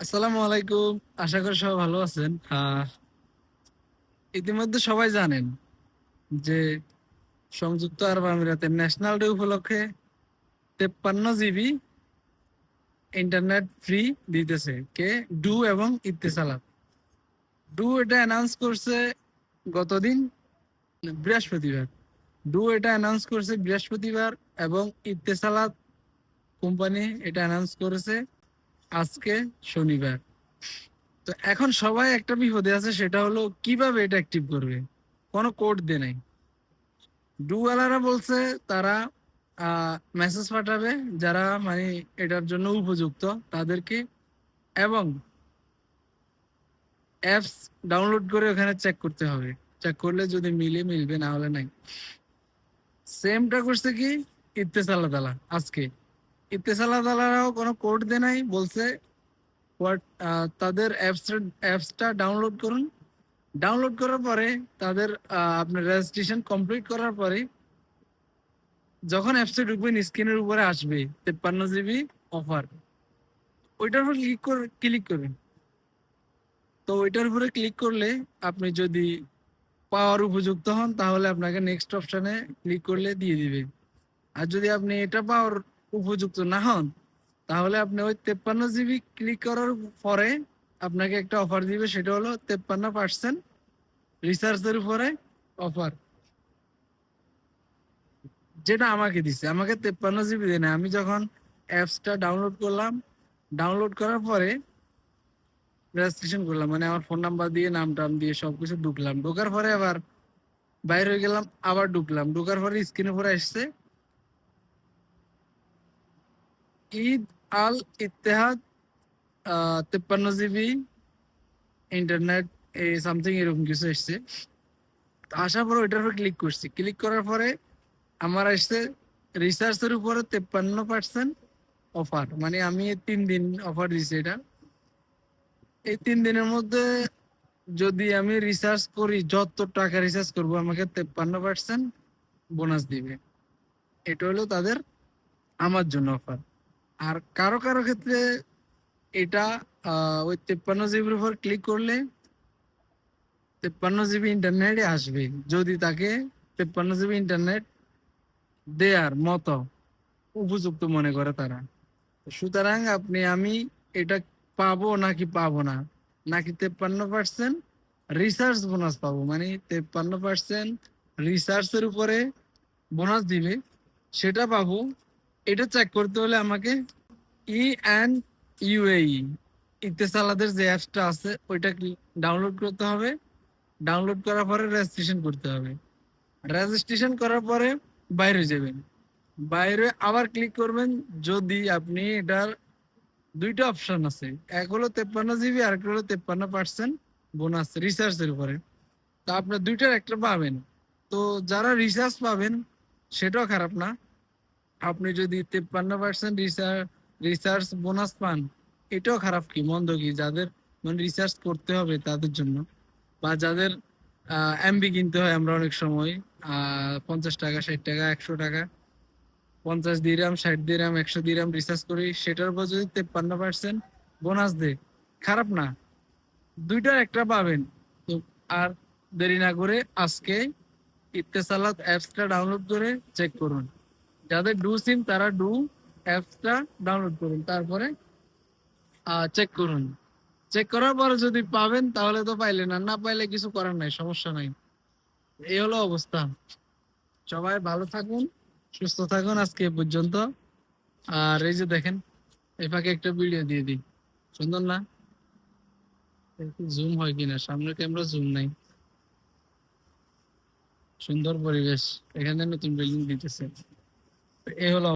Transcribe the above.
আসসালামু আলাইকুম। আশা করি সবাই ভালো আছেন। ইতিমধ্যে সবাই জানেন যে সংযুক্ত আরব আমিরাতের ন্যাশনাল ডে উপলক্ষে তেপ্পান্ন জিবি ইন্টারনেট ফ্রি দিতেছে কে? ডু এবং ইত্তেসালাত। ডু এটা অ্যানাউন্স করছে গতদিন বৃহস্পতিবার। ডু এটা অ্যানাউন্স করছে বৃহস্পতিবার এবং ইত্তেসালাত কোম্পানি এটা অ্যানাউন্স করেছে আজকে শনিবার। তো এখন সবাই একটা বিপদে আছে, সেটা হলো কীভাবে এটা অ্যাক্টিভ করবে? কোনো কোড দে নাই। ডুওয়ালারা বলছে তারা মেসেজ পাঠাবে যারা মানে এটার জন্য উপযুক্ত তাদেরকে এবং অ্যাপস ডাউনলোড করে ওখানে চেক করতে হবে। চেক করলে যদি মিলে, মিলবে, না হলে নাই। সেমটা করছে কি, ইত্তেসাল্লাহ তালা, আজকে। ইত্তেসাল্লাহ তালারাও কোনো কোড দেয় নাই, বলছে হোয়াট তাদের অ্যাপস অ্যাপসটা ডাউনলোড করুন। ডাউনলোড করার পরে তাদের আপনার রেজিস্ট্রেশন কমপ্লিট করার পরে যখন অ্যাপসে ঢুকবেন স্ক্রিনের উপরে আসবে, তেপ্পান্ন জিবি অফার ওইটার উপর ক্লিক করে ক্লিক করবেন তো ওইটার উপরে ক্লিক করলে আপনি যদি পাওয়ার উপযুক্ত হন, তাহলে আপনাকে নেক্সট অপশনে ক্লিক করলে দিয়ে দিবে। আর যদি আপনি এটা পাওয়ার উপযুক্ত না হন, তাহলে আপনি ওই তেপ্পান্ন জিবি ক্লিক করার পরে আপনাকে একটা অফার দিবে, সেটা হলো তেপ্পান্ন পার্সেন্ট রিসার্চের উপরে অফার যেটা আমাকে দিছে, আমাকে তেপ্পান্ন জিবি দেয় না আমি যখন অ্যাপসটা ডাউনলোড করলাম ডাউনলোড করার পরে রেজিস্ট্রেশন করলাম মানে আমার ফোন নাম্বার দিয়ে, নাম টাম দিয়ে সবকিছু ঢুকলাম। ঢোকার পরে আবার বাইরে হয়ে গেলাম, আবার ঢুকলাম। ঢোকার পরে স্ক্রিনের পরে আসছে ঈদ আল ইত্তেহাদ তেপ্পান্ন জিবি ইন্টারনেট এই সামথিং এরকম কিছু এসছে। তো আসার পরে ওইটার উপর ক্লিক করছি। ক্লিক করার পরে আমার আসছে রিসার্চের উপরে তেপ্পান্ন পার্সেন্ট অফার মানে আমি তিন দিন অফার দিছি এটা। এই তিন দিনের মধ্যে যদি আমি রিসার্চ করি, যত টাকা রিসার্চ করব, আমাকে তেপ্পান্ন পার্সেন্ট বোনাস দিবে। এটা হলো তাদের আমার জন্য অফার আর কারও কারও ক্ষেত্রে এটা ওই তেপ্পান্ন জিবির উপর ক্লিক করলে তেপ্পান্ন জিবি ইন্টারনেটে আসবে। যদি তাকে তেপ্পান্ন জিবি ইন্টারনেট দেয়ার মতো উপযুক্ত মনে করে তারা। সুতরাং আপনি, আমি এটা পাবো নাকি পাবো না? নাকি তেপ্পান্ন পার্সেন্ট রিসার্চ বোনাস পাবো? মানে তেপ্পান্ন পার্সেন্ট রিসার্চের উপরে বোনাস দিবে সেটা পাবো এটা চেক করতে হলে আমাকে ই অ্যান্ড ইউএই ইত্তেসালাদের যে অ্যাপসটা আছে, ওইটা ডাউনলোড করতে হবে। ডাউনলোড করার পরে রেজিস্ট্রেশন করতে হবে। রেজিস্ট্রেশন করার পরে বাইরে যাবেন। বাইরে আবার ক্লিক করবেন, যদি আপনি এটার দুইটা অপশন আছে। এক হলো তেপ্পান্ন জিবি আর একটা হলো তেপ্পান্ন পার্সেন্ট বোনাস রিসার্চের উপরে। তা আপনার দুইটার একটা পাবেন। তো যারা রিসার্চ পাবেন, সেটাও খারাপ না। আপনি যদি তেপ্পান্ন পার্সেন্ট রিসার্চ বোনাস পান, এটাও খারাপ কি? মন্দ কি? যাদের মানে রিসার্চ করতে হবে তাদের জন্য। বা যাদের এমবি কিনতে হয় আমরা অনেক সময় পঞ্চাশ টাকা, ষাট টাকা, একশো টাকা। পঞ্চাশ দিরাম, ষাট দিরাম, একশো দিরাম রিসার্চ করি, সেটার উপর যদি তেপ্পান্ন পার্সেন্ট বোনাস দে খারাপ না। দুইটার একটা পাবেন। তো আর দেরি না করে আজকে ইত্তেসালাত অ্যাপসটা ডাউনলোড করে চেক করুন। যাদের ডু সিম তারা ডু অ্যাপসটা ডাউনলোড করুন। তারপরে চেক করুন। চেক করার পরে যদি পাবেন, তাহলে তো পাইলেন। আর না পাইলে কিছু করার নাই, সমস্যা নাই। এই হলো অবস্থা। সবাই ভালো থাকুন, সুস্থ থাকুন আজকে পর্যন্ত। আর এই যে দেখেন, এই ফাঁকে একটা ভিডিও দিয়ে দিই। সুন্দর না? জুম হয় কিনা? সামনের ক্যামেরা জুম নাই। সুন্দর পরিবেশ। এখানে নতুন বিল্ডিং দিতেছে। তো এই হলো